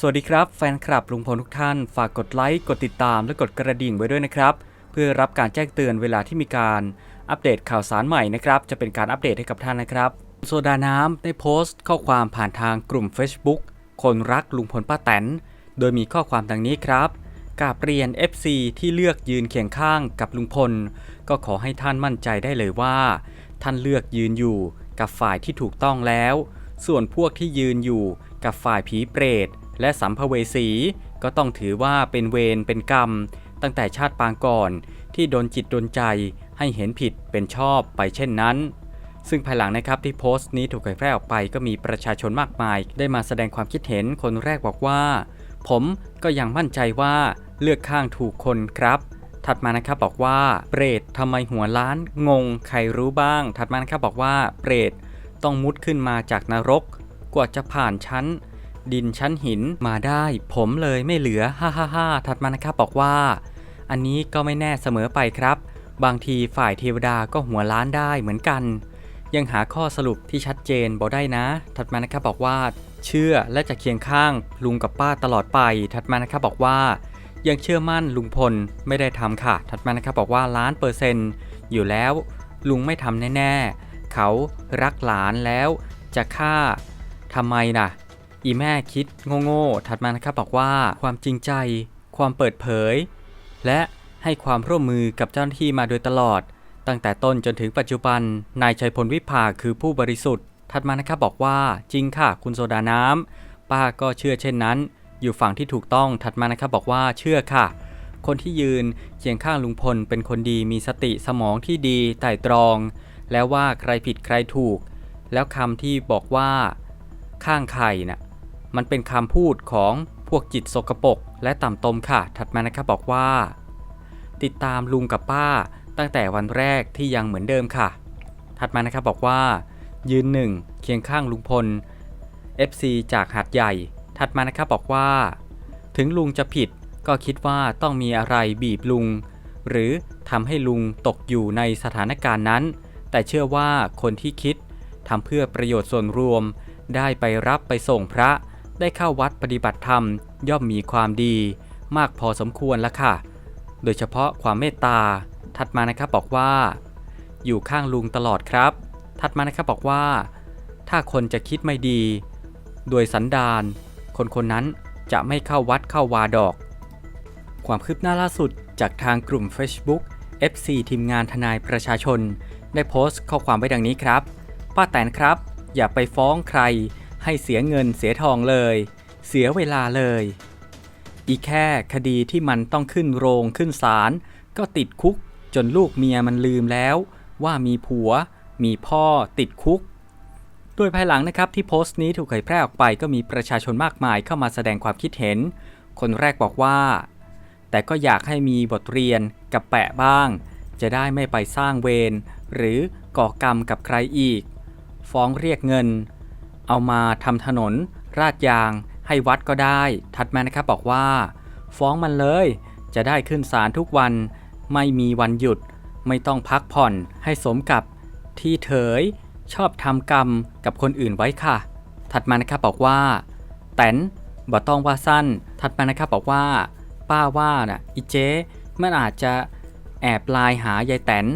สวัสดีครับแฟนคลับลุงพลทุกท่าน ฝากกดไลค์ กดติดตามและกดกระดิ่งไว้ด้วยนะครับ เพื่อรับการแจ้งเตือนเวลาที่มีการอัปเดตข่าวสารใหม่นะครับ จะเป็นการอัปเดตให้กับท่านนะครับ โซดาน้ำได้โพสต์ข้อความผ่านทางกลุ่ม Facebook คนรักลุงพลป้าแตน โดยมีข้อความดังนี้ครับกาบเรียน FC ที่เลือกยืนเคียงข้างกับลุงพล ก็ขอให้ท่านมั่นใจได้เลยว่า ท่านเลือกยืนอยู่กับฝ่ายที่ถูกต้องแล้ว ส่วนพวกที่ยืนอยู่กับฝ่ายผีเปรต และสัมภเวสีก็ต้องถือว่าเป็นเวรเป็นกรรม ตั้งแต่ชาติปางก่อนที่โดนจิตโดนใจให้เห็นผิดเป็นชอบไปเช่นนั้น ซึ่งภายหลังนะครับที่โพสต์นี้ถูกเผยแพร่ออกไปก็มีประชาชนมากมาย ได้มาแสดงความคิดเห็นคนแรกบอกว่า ผมก็ยังมั่นใจว่าเลือกข้างถูกคนครับ ถัดมานะครับบอกว่าเปรตทำไมหัวล้านงงใครรู้บ้าง ถัดมานะครับบอกว่าเปรตต้องมุดขึ้นมาจากนรก กว่าจะผ่านชั้น ดินชั้นหินมาได้ ผมเลยไม่เหลือฮ่าฮ่าฮ่าถัดมานะครับบอกว่า อันนี้ก็ไม่แน่เสมอไปครับ บางทีฝ่ายเทวดาก็หัวล้านได้เหมือนกัน ยังหาข้อสรุปที่ชัดเจนบอกได้นะ ถัดมานะครับบอกว่า เชื่อและจะเคียงข้างลุงกับป้าตลอดไป ถัดมานะครับบอกว่า ยังเชื่อมั่นลุงพลไม่ได้ทำค่ะ ถัดมานะครับบอกว่าล้านเปอร์เซ็นต์อยู่แล้ว ลุงไม่ทำแน่ ๆ เขารักหลานแล้วจะฆ่าทำไมน่ะ อีแม่คิดโง่ๆถัดมานะครับบอกว่าความจริงใจ ความเปิดเผย และให้ความร่วมมือกับเจ้าหน้าที่มาโดยตลอด ตั้งแต่ต้นจนถึงปัจจุบัน นายชัยพลวิภาคือผู้บริสุทธิ์ ถัดมานะครับบอกว่าจริงค่ะ คุณโซดาน้ำป้าก็เชื่อเช่นนั้น อยู่ฝั่งที่ถูกต้องถัดมานะครับบอกว่าเชื่อค่ะ คนที่ยืนเคียงข้างลุงพล เป็นคนดีมีสติสมองที่ดีไต่ตรอง แล้วว่าใครผิดใครถูก แล้วคำที่บอกว่า ข้างใครน่ะ มันเป็นคำพูดของพวกจิตสกปรกและต่ำตมค่ะ ถัดมานะครับบอกว่า ติดตามลุงกับป้าตั้งแต่วันแรกที่ยังเหมือนเดิมค่ะ ถัดมานะครับบอกว่า ยืนหนึ่งเคียงข้างลุงพล FC จากหาดใหญ่ ถัดมานะครับบอกว่า ถึงลุงจะผิดก็คิดว่าต้องมีอะไรบีบลุง หรือทำให้ลุงตกอยู่ในสถานการณ์นั้น แต่เชื่อว่าคนที่คิดทำเพื่อประโยชน์ส่วนรวม ได้ไปรับไปส่งพระ ได้เข้าวัดปฏิบัติธรรม ย่อมมีความดี มากพอสมควรแล้วค่ะ โดยเฉพาะความเมตตา ถัดมานะครับบอกว่า อยู่ข้างลุงตลอดครับ ถัดมานะครับบอกว่า ถ้าคนจะคิดไม่ดี โดยสันดาน คนคนนั้นจะไม่เข้าวัดเข้าวาดอก ความคืบหน้าล่าสุดจากทางกลุ่ม Facebook FC ทีมงานทนายประชาชน ได้โพสต์ข้อความไว้ดังนี้ครับ ป้าแตนครับ อย่าไปฟ้องใคร ให้เสียเงินเสียทองเลย เสียเวลาเลย อีกแค่คดีที่มันต้องขึ้นโรงขึ้นศาลก็ติดคุกจนลูกเมียมันลืมแล้ว ว่ามีผัว มีพ่อติดคุกโดยภายหลังนะครับที่โพสต์นี้ถูกเผยแพร่ออกไปก็มีประชาชนมากมายเข้ามาแสดงความคิดเห็น คนแรกบอกว่า แต่ก็อยากให้มีบทเรียนกับแปะบ้าง จะได้ไม่ไปสร้างเวรหรือก่อกรรมกับใครอีก ฟ้องเรียกเงิน เอามาทำถนน ราดยาง ให้วัดก็ได้ถัดมานะครับบอกว่า ฟ้องมันเลย จะได้ขึ้นศาลทุกวัน ไม่มีวันหยุด ไม่ต้องพักผ่อนให้สมกับที่เถยชอบทำกรรมกับคนอื่นไว้ค่ะ ถัดมานะครับบอกว่า แตนบ่ต้องว่าสั้น ถัดมานะครับบอกว่า ป้าว่าน่ะอีเจ๊มันอาจจะแอบไลน์หายายแตน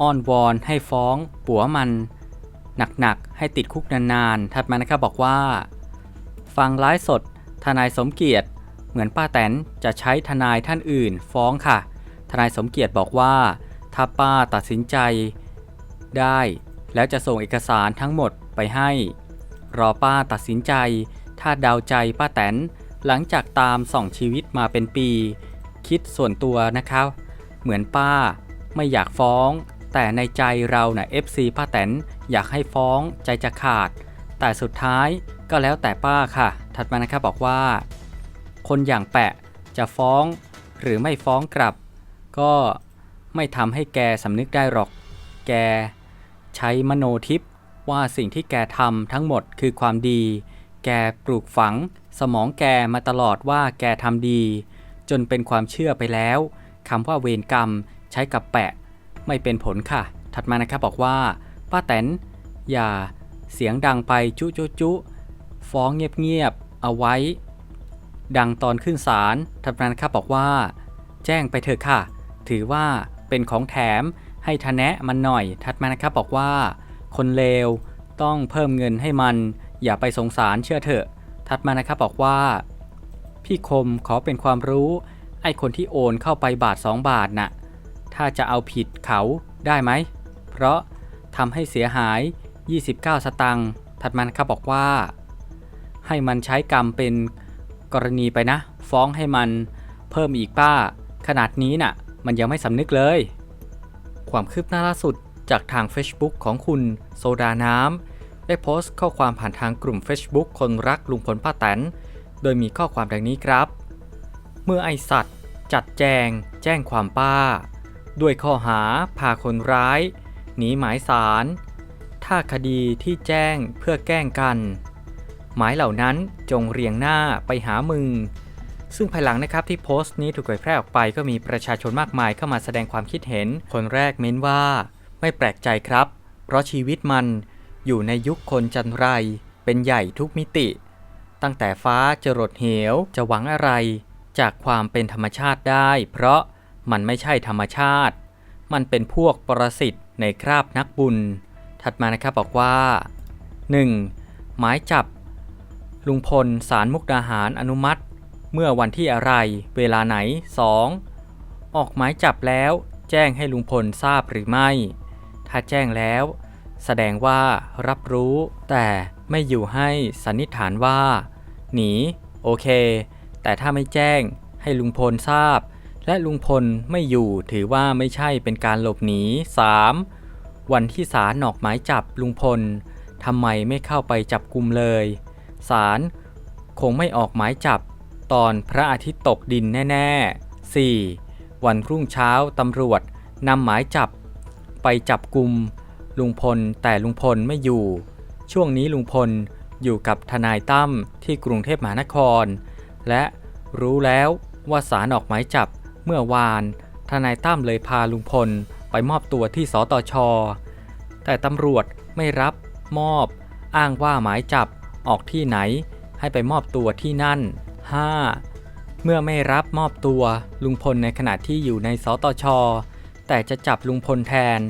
อ้อนวอนให้ฟ้อง ปัวมัน หนักๆ ให้ติดคุกนานๆ ถัดมานะครับบอกว่า ฟังไลฟ์สด ทนายสมเกียรติ เหมือนป้าแตนจะใช้ทนายท่านอื่น ฟ้องค่ะ ทนายสมเกียรติบอกว่า ถ้าป้าตัดสินใจ ได้ แล้วจะส่งเอกสารทั้งหมดไปให้ รอป้าตัดสินใจ ถ้าเดาใจป้าแตนหลังจากตามส่องชีวิตมาเป็นปี คิดส่วนตัวนะครับ เหมือนป้าไม่อยากฟ้อง แต่ในใจเราเนะ่ะ FC ป้าแตนอยากให้ฟ้องใจจะขาด แต่สุดท้ายก็แล้วแต่ป้าค่ะ ถัดมานะครับบอกว่า คนอย่างแปะจะฟ้อง หรือไม่ฟ้องกลับ ก็ไม่ทำให้แกสำนึกได้หรอก แก ใช้มโนทิพย์ว่าสิ่งที่แกทำทั้งหมดคือความดี แกปลูกฝัง สมองแกมาตลอดว่าแกทำดี จนเป็นความเชื่อไปแล้วคำว่าเวรกรรมใช้กับแปะ ไม่เป็นผลค่ะ ถัดมานะครับบอกว่า ป้าแตนอย่าเสียงดังไปจุจุจุฟ้องเงียบๆเอาไว้ ดังตอนขึ้นศาลทัพนั้นครับบอกว่า แจ้งไปเถอะค่ะ ถือว่าเป็นของแถมให้ทะแนะมันหน่อยทัดมานะครับบอกว่า คนเลวต้องเพิ่มเงินให้มัน อย่าไปสงสารเชื่อเถอะทัดมานะครับบอกว่า พี่คมขอเป็นความรู้ไอ้คนที่โอนเข้าไปบาท 2 บาทน่ะ ถ้าจะเอาผิดเขาได้ไหม เพราะทำให้เสียหาย 29 สตังค์ถัดมานครับบอกว่า ให้มันใช้กรรมเป็นกรณีไปนะ ฟ้องให้มันเพิ่มอีกป้า ขนาดนี้น่ะ มันยังไม่สำนึกเลย ความคืบหน้าล่าสุดจากทาง Facebook ของคุณโซดาน้ำได้โพสต์ข้อความผ่านทางกลุ่ม Facebook คนรักลุงพลป้าแตน โดยมีข้อความดังนี้ครับ เมื่อไอสัตว์ จัดแจง แจ้งความป้า ด้วยข้อหาพาคนร้าย หนีหมายสาร ถ้าคดีที่แจ้งเพื่อแกล้งกัน หมายเหล่านั้นจงเรียงหน้าไปหามึง ซึ่งภายหลังนะครับที่โพสต์นี้ถูกเผยแพร่ออกไปก็มีประชาชนมากมายเข้ามาแสดงความคิดเห็น คนแรกเม้นว่า ไม่แปลกใจครับ เพราะชีวิตมันอยู่ในยุคคนจันไร เป็นใหญ่ทุกมิติ ตั้งแต่ฟ้าจะรดเหวจะหวังอะไร จากความเป็นธรรมชาติได้ เพราะ มันไม่ใช่ธรรมชาติ มันเป็นพวกปรสิตในคราบนักบุญ ถัดมานะครับบอกว่า 1. หมายจับ ลุงพลสารมุกดาหารอนุมัติ เมื่อวันที่อะไร เวลาไหน 2. ออกหมายจับแล้ว แจ้งให้ลุงพลทราบหรือไม่ ถ้าแจ้งแล้ว แสดงว่ารับรู้ แต่ไม่อยู่ให้สันนิษฐานว่า หนี โอเค แต่ถ้าไม่แจ้งให้ลุงพลทราบ และลุงพลไม่อยู่ถือว่าไม่ใช่เป็นการหลบหนี 3. วันที่ศาลออกหมายจับลุงพลทำไมไม่เข้าไปจับกลุ่มเลยศาลคงไม่ออกหมายจับตอนพระอาทิตย์ตกดินแน่ ๆ 4. วันรุ่งเช้าตำรวจนำหมายจับ ไปจับกลุ่มลุงพลแต่ลุงพลไม่อยู่ ช่วงนี้ลุงพลอยู่กับทนายตั้มที่กรุงเทพมหานคร และรู้แล้วว่าศาลออกหมายจับ เมื่อวานทนายตั้มเลยพาลุงพลไปมอบตัวที่สตช แต่ตำรวจไม่รับมอบ อ้างว่าหมายจับออกที่ไหน ให้ไปมอบตัวที่นั่น 5. เมื่อไม่รับมอบตัวลุงพลในขณะที่อยู่ในสตช แต่จะจับลุงพลแทน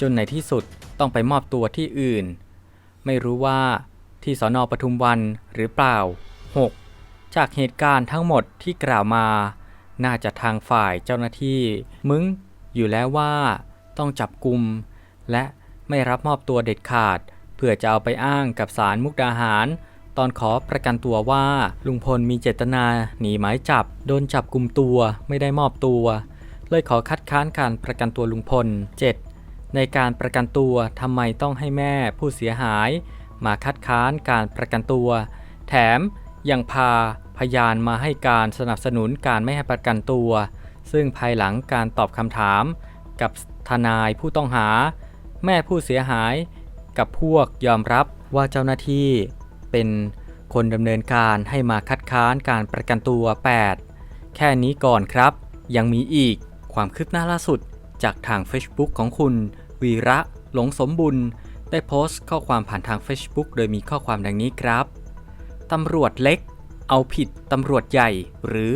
จนในที่สุดต้องไปมอบตัวที่อื่น ไม่รู้ว่าที่สอนอปทุมวันหรือเปล่า 6. จากเหตุการณ์ทั้งหมดที่กล่าวมา น่าจะทางฝ่ายเจ้าหน้าที่ มึงอยู่แล้วว่าต้องจับกลุ่มและไม่รับมอบตัวเด็ดขาด เพื่อจะเอาไปอ้างกับศาลมุกดาหาร ตอนขอประกันตัวว่าลุงพลมีเจตนาหนีหมายจับ โดนจับกลุ่มตัวไม่ได้มอบตัว เลยขอคัดค้านการประกันตัวลุงพล 7. ในการประกันตัวทำไมต้องให้แม่ผู้เสียหาย มาคัดค้านการประกันตัว แถมยังพา พยานมาให้การสนับสนุนการไม่ให้ประกันตัว ซึ่งภายหลังการตอบคำถาม กับทนายผู้ต้องหา แม่ผู้เสียหาย กับพวกยอมรับว่าเจ้าหน้าที่เป็นคนดำเนินการให้มาคัดค้านการประกันตัว 8 แค่นี้ก่อนครับ ยังมีอีกความคืบหน้าล่าสุด จากทาง Facebook ของคุณ วีระหลงสมบุญ ได้โพสต์ข้อความผ่านทาง Facebook โดยมีข้อความดังนี้ครับ ตำรวจเล็ก เอาผิดตำรวจใหญ่ หรือ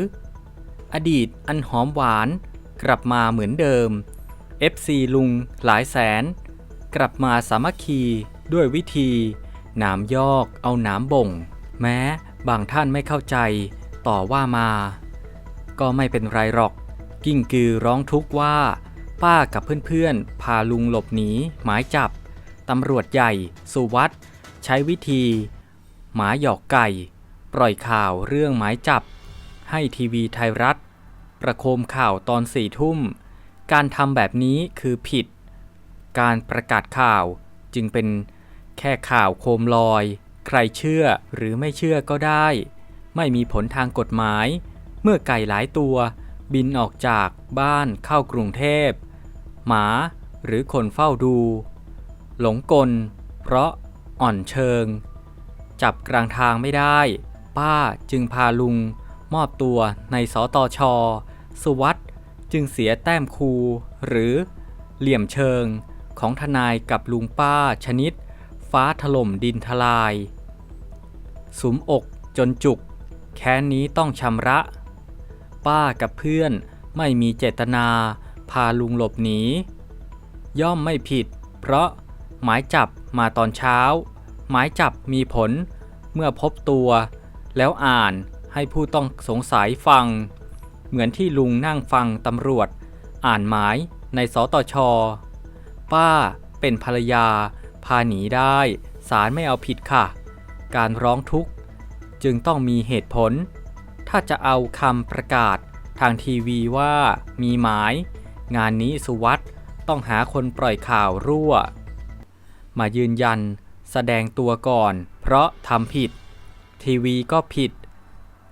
อดีตอันหอมหวาน กลับมาเหมือนเดิม FC ลุงหลายแสน กลับมาสามัคคีด้วยวิธีหนามยอกเอาหนามบ่ง แม้บางท่านไม่เข้าใจ ต่อว่ามา ก็ไม่เป็นไรหรอก กิ้งกือร้องทุกข์ว่า ป้ากับเพื่อนๆ พาลุงหลบหนีหมายจับ ตำรวจใหญ่ สุวัตใช้วิธี หมาหยอกไก่ ปล่อยข่าวเรื่องหมายจับ ให้ทีวีไทยรัฐ ประโคมข่าวตอนสี่ทุ่ม การทำแบบนี้คือผิด การประกาศข่าวจึงเป็นแค่ข่าวโคมลอย ใครเชื่อหรือไม่เชื่อก็ได้ ไม่มีผลทางกฎหมาย เมื่อไก่หลายตัวบินออกจากบ้านเข้ากรุงเทพ หมาหรือคนเฝ้าดู หลงกล เพราะอ่อนเชิง จับกลางทางไม่ได้ ป้าจึงพาลุง มอบตัวในสตช สุวัตจึงเสียแต้มคูหรือ เหลี่ยมเชิงของทนายกับลุงป้าชนิด ฟ้าถล่มดินทลาย สุมอกจนจุกแแค้นนี้ต้องชำระ ป้ากับเพื่อนไม่มีเจตนา พาลุงหลบหนี ย่อมไม่ผิด เพราะหมายจับมาตอนเช้า หมายจับมีผลเมื่อพบตัว แล้วอ่านให้ผู้ต้องสงสัยฟัง เหมือนที่ลุงนั่งฟังตำรวจ อ่านหมายในสตช ป้าเป็นภรรยา พาหนีได้ศาลไม่เอาผิดค่ะ การร้องทุกข์จึงต้องมีเหตุผล ถ้าจะเอาคำประกาศทางทีวีว่ามีหมาย งานนี้สุวัสดต้องหาคนปล่อยข่าวรั่ว มายืนยันแสดงตัวก่อน เพราะทำผิด ทีวีก็ผิด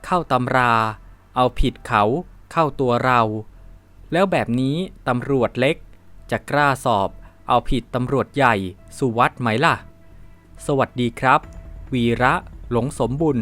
เข้าตำรา เอาผิดเขาเข้าตัวเรา แล้วแบบนี้ตำรวจเล็ก จะกล้าสอบเอาผิดตำรวจใหญ่สุวัสด์ไหมล่ะ สวัสดีครับ วีระหลงสมบุญ